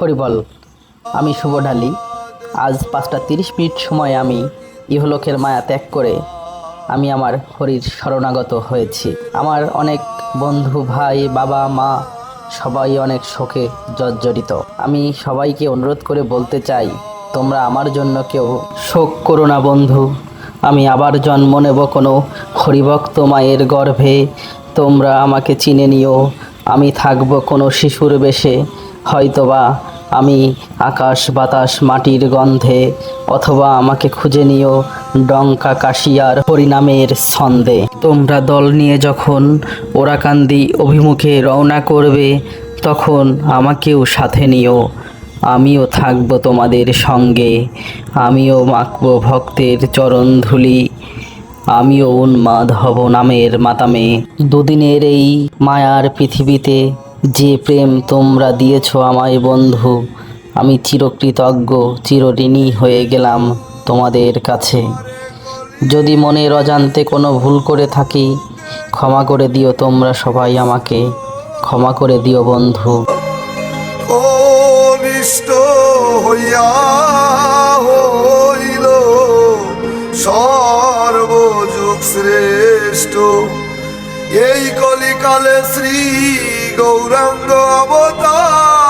হরিবল আমি শুভ ঢালি আজ পাঁচটা তিরিশ মিনিট সময় আমি ইহলোকের মায়া ত্যাগ করে আমি আমার হরির শরণাগত হয়েছি। আমার অনেক বন্ধু, ভাই, বাবা, মা সবাই অনেক শোকে জর্জরিত। আমি সবাইকে অনুরোধ করে বলতে চাই, তোমরা আমার জন্য কেউ শোক করো না বন্ধু। আমি আবার জন্ম নেব কোনো হরিভক্ত মায়ের গর্ভে। তোমরা আমাকে চিনে নিও। আমি থাকব কোনো শিশুর বেশে। হয়তোবা আমি আকাশ, বাতাস, মাটির গন্ধে, অথবা আমাকে খুঁজে নিও ডঙ্কা কাশিয়ার পরিণামের ছন্দে। তোমরা দল নিয়ে যখন ওরাকান্দি অভিমুখে রওনা করবে, তখন আমাকেও সাথে নিও। আমিও থাকব তোমাদের সঙ্গে। আমিও মাখবো ভক্তের চরণ ধুলি। আমিও উন্মাদ হব নামের মাতামে। দুদিনের এই মায়ার পৃথিবীতে যে প্রেম তোমরা দিয়েছ আমায়, বন্ধু, আমি চিরকৃতজ্ঞ, চিরঋণী হয়ে গেলাম তোমাদের কাছে। যদি মনের অজান্তে কোনো ভুল করে থাকি, ক্ষমা করে দিও তোমরা সবাই আমাকে। ক্ষমা করে দিও, বন্ধু। হইয়া হইল, সর্বযুগ শ্রেষ্ঠ। এই কলিকালে শ্রী গৌরাঙ্গ অবতার।